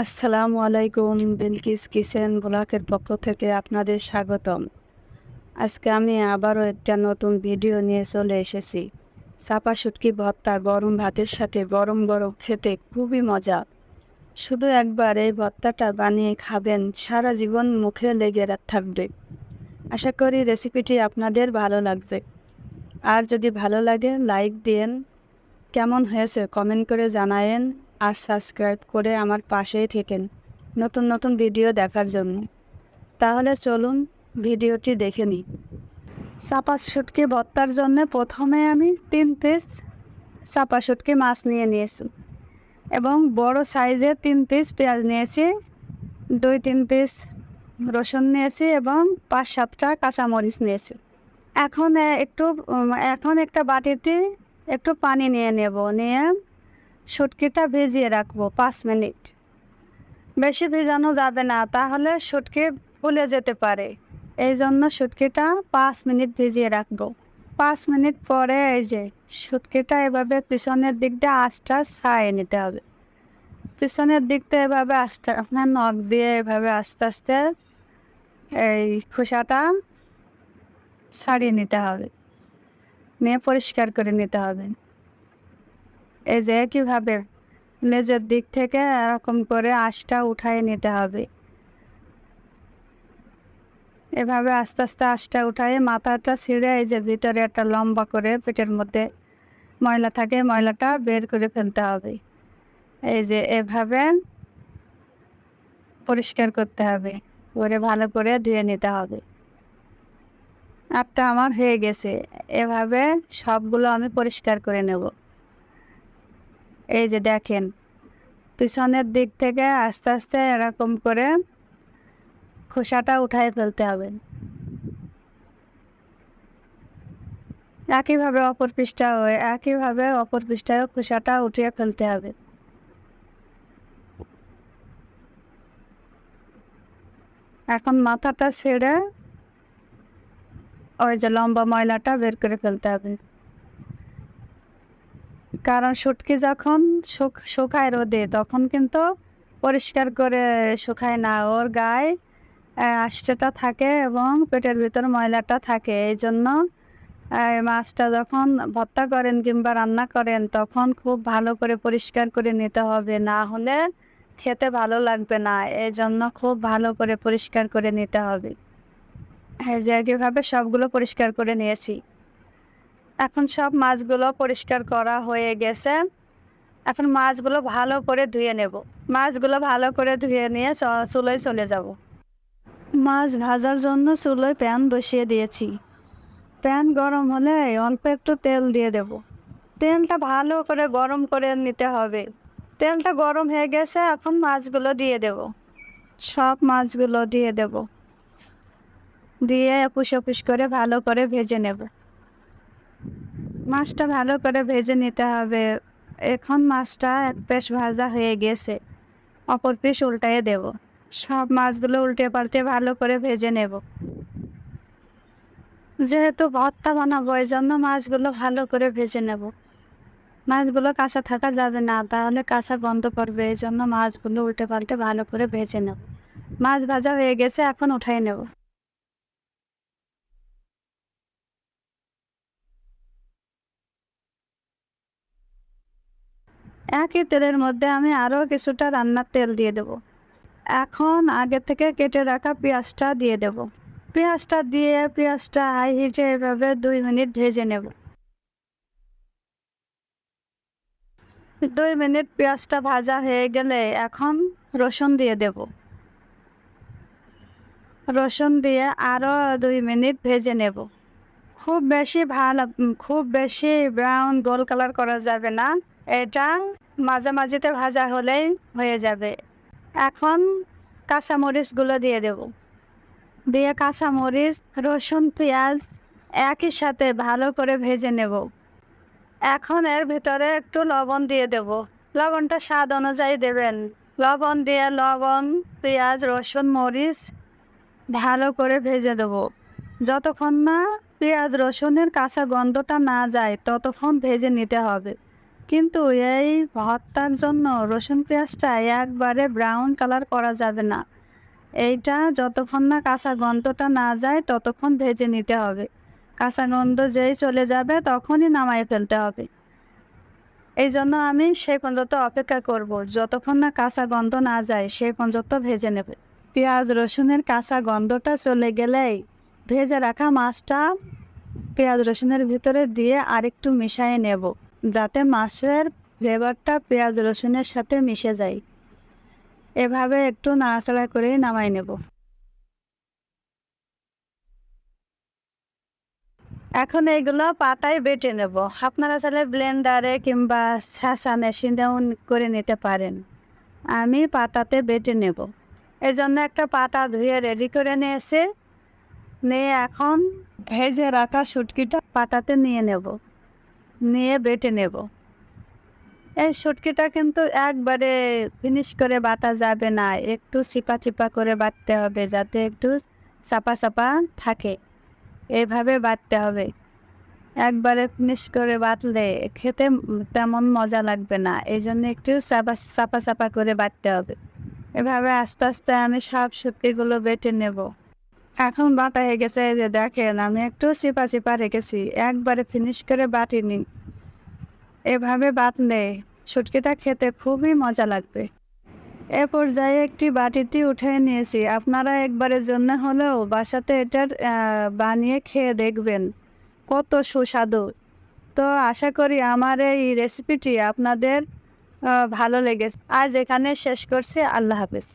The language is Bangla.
আসসালামু আলাইকুম, বিলকিস কিচেন ব্লকের পক্ষ থেকে আপনাদের স্বাগতম। আজকে আমি আবারও একটা নতুন ভিডিও নিয়ে চলে এসেছি। চাপা শুটকি ভর্তা গরম ভাতের সাথে গরম গরম খেতে খুবই মজা। শুধু একবার এই ভর্তাটা বানিয়ে খাবেন, সারা জীবন মুখে লেগে থাকবে। আশা করি রেসিপিটি আপনাদের ভালো লাগবে। আর যদি ভালো লাগে, লাইক দিন কেমন হয়েছে কমেন্ট করে জানায়েন। আর সাবস্ক্রাইব করে আমার পাশেই থেকেন নতুন নতুন ভিডিও দেখার জন্য। তাহলে চলুন ভিডিওটি দেখে নিই। চাপা শুটকি ভর্তার জন্য প্রথমে আমি তিন পিস চাপা শুটকি মাছ নিয়ে নিয়েছি এবং বড় সাইজের তিন পিস পেঁয়াজ নিয়েছি, দুই, তিন পিস রসুন নিয়েছি এবং পাঁচ, সাতটা কাঁচামরিচ নিয়েছি। এখন একটু এখন একটা বাটিতে একটু পানি নিয়ে নেব, নিয়ে শুটকিটা ভিজিয়ে রাখব পাঁচ মিনিট। বেশি ভিজানো যাবে না, তাহলে শুটকি ফুলে যেতে পারে। এই জন্য শুটকিটা পাঁচ মিনিট ভিজিয়ে রাখব। পাঁচ মিনিট পরে এই যে, শুটকিটা এভাবে পিছনের দিকটা আঁচটা ছাড়িয়ে নিতে হবে। পিছনের দিকটা এভাবে আস্তে আপনার নখ দিয়ে এভাবে আস্তে আস্তে এই খোসাটা ছাড়িয়ে নিতে হবে। নিয়ে পরিষ্কার করে নিতে হবে। এই যে কীভাবে লেজের দিক থেকে এরকম করে আঁশটা উঠায় নিতে হবে। এভাবে আস্তে আস্তে আঁশটা উঠায় মাথাটা ছিঁড়ে এই যে ভিতরে একটা লম্বা করে পেটের মধ্যে ময়লা থাকে, ময়লাটা বের করে ফেলতে হবে। এই যে এভাবে পরিষ্কার করতে হবে, করে ভালো করে ধুয়ে নিতে হবে। একটা আমার হয়ে গেছে, এভাবে সবগুলো আমি পরিষ্কার করে নেব। এই যে দেখেন, পিছনের দিক থেকে আস্তে আস্তে এরকম করে খোসাটা উঠায় ফেলতে হবে। একইভাবে অপর পৃষ্ঠা হয়ে একইভাবে অপর পৃষ্ঠায়ও খোসাটা উঠিয়ে ফেলতে হবে। এখন মাথাটা ছেড়ে ওই যে লম্বা ময়লাটা বের করে ফেলতে হবে। কারণ শুটকি যখন শুক- শুকায় রোদে, তখন কিন্তু পরিষ্কার করে শুকায় না। ওর গায়ে আঁশটা থাকে এবং পেটের ভিতর ময়লাটা থাকে। এই জন্য মাছটা যখন ভর্তা করেন কিংবা রান্না করেন, তখন খুব ভালো করে পরিষ্কার করে নিতে হবে। না হলে খেতে ভালো লাগবে না। এই জন্য খুব ভালো করে পরিষ্কার করে নিতে হবে। এই যে, একইভাবে সবগুলো পরিষ্কার করে নিয়েছি। এখন সব মাছগুলো পরিষ্কার করা হয়ে গেছে। এখন মাছগুলো ভালো করে ধুয়ে নেব। মাছগুলো ভালো করে ধুয়ে নিয়ে চুলোয় চলে যাব। মাছ ভাজার জন্য চুলোয় প্যান বসিয়ে দিয়েছি। প্যান গরম হলে অল্প একটু তেল দিয়ে দেব। তেলটা ভালো করে গরম করে নিতে হবে। তেলটা গরম হয়ে গেছে, এখন মাছগুলো দিয়ে দেব। সব মাছগুলো দিয়ে দেব। দিয়ে এপুস এপুস করে ভালো করে ভেজে নেব। মাছটা ভালো করে ভেজে নিতে হবে। এখন মাছটা এক পেশ ভাজা হয়ে গেছে। অপর পিস উল্টায়ে দেব। সব মাছগুলো উল্টে পাল্টে ভালো করে ভেজে নেব। যেহেতু ভর্তা বানাবো এই জন্য মাছগুলো ভালো করে ভেজে নেব। মাছগুলো কাঁচা থাকা যাবে না, তাহলে কাঁচা গন্ধ পড়বে এই জন্য মাছগুলো উল্টে পাল্টে ভালো করে ভেজে নেব। মাছ ভাজা হয়ে গেছে, এখন উঠাই নেব। একই তেলের মধ্যে আমি আরও কিছুটা রান্নার তেল দিয়ে দেব। এখন আগে থেকে কেটে রাখা পেঁয়াজটা দিয়ে দেব। পেঁয়াজটা দিয়ে পেঁয়াজটা হাই হিটে এভাবে দুই মিনিট ভেজে নেব। দুই মিনিট পেঁয়াজটা ভাজা হয়ে গেলে এখন রসুন দিয়ে দেব। রসুন দিয়ে আরও দুই মিনিট ভেজে নেব। খুব বেশি ভালো, খুব বেশি ব্রাউন গোল কালার করা যাবে না। এটা মাঝামাঝিতে ভাজা হলেই হয়ে যাবে। এখন কাঁচামরিচগুলো দিয়ে দেব। দিয়ে কাঁচামরিচ, রসুন, পেঁয়াজ একই সাথে ভালো করে ভেজে নেব। এখন এর ভিতরে একটু লবণ দিয়ে দেব। লবণটা স্বাদ অনুযায়ী দেবেন। লবণ দিয়ে লবণ, পেঁয়াজ, রসুন, মরিচ ভালো করে ভেজে দেবো। যতক্ষণ না পেঁয়াজ, রসুনের কাঁচা গন্ধটা না যায়, ততক্ষণ ভেজে নিতে হবে। কিন্তু এই ভর্তার জন্য রসুন পেঁয়াজটা একবারে ব্রাউন কালার করা যাবে না। এইটা যতক্ষণ না কাঁচা গন্ধটা না যায়, ততক্ষণ ভেজে নিতে হবে। কাঁচা গন্ধ যেই চলে যাবে, তখনই নামাই ফেলতে হবে। এই জন্য আমি সেই পর্যন্ত অপেক্ষা করব। যতক্ষণ না কাঁচা গন্ধ না যায়, সেই পর্যন্ত ভেজে নেবে। পেঁয়াজ, রসুনের কাঁচা গন্ধটা চলে গেলেই ভেজে রাখা মাছটা পেঁয়াজ, রসুনের ভিতরে দিয়ে আরেকটু মিশিয়ে নেব। যাতে মাছের ফ্লেভারটা পেঁয়াজ রসুনের সাথে মিশে যায়। এভাবে একটু নাড়াচাড়া করে নামাই নেব। এখন এইগুলো পাতায় বেটে নেব। আপনারা চাইলে ব্লেন্ডারে কিংবা ছাঁচা মেশিনেও করে নিতে পারেন। আমি পাতাতে বেটে নেব। এই জন্য একটা পাতা ধুয়ে রেডি করে নিয়েছি। নিয়ে এখন ভেজে রাখা শুটকিটা পাতাতে নিয়ে নেব। নিয়ে বেটে নেব। এই শুটকিটা কিন্তু একবারে ফিনিশ করে বাটা যাবে না। একটু চিপা চিপা করে বাটতে হবে যাতে একটু চাপা চাপা থাকে। এইভাবে বাটতে হবে। একবারে ফিনিশ করে বাটলে খেতে তেমন মজা লাগবে না। এই জন্য একটু চাপা চাপা চাপা করে বাটতে হবে। এভাবে আস্তে আস্তে আমি সব শুটকিগুলো বেটে নেব। এখন বাটা হয়ে গেছে যে দেখেন, আমি একটু চিপা চিপা রেখেছি, একবারে ফিনিশ করে বাটি বাটিনি এভাবে বাটলে শুটকিটা খেতে খুবই মজা লাগবে। এ পর্যায়ে একটি বাটিতে উঠে নিয়েছি, আপনারা একবারের জন্য হলেও বাসাতে এটার বানিয়ে খেয়ে দেখবেন, কত সুস্বাদু। তো আশা করি আমার এই রেসিপিটি আপনাদের ভালো লেগেছে। আজ এখানে শেষ করছি, আল্লাহ হাফেজ।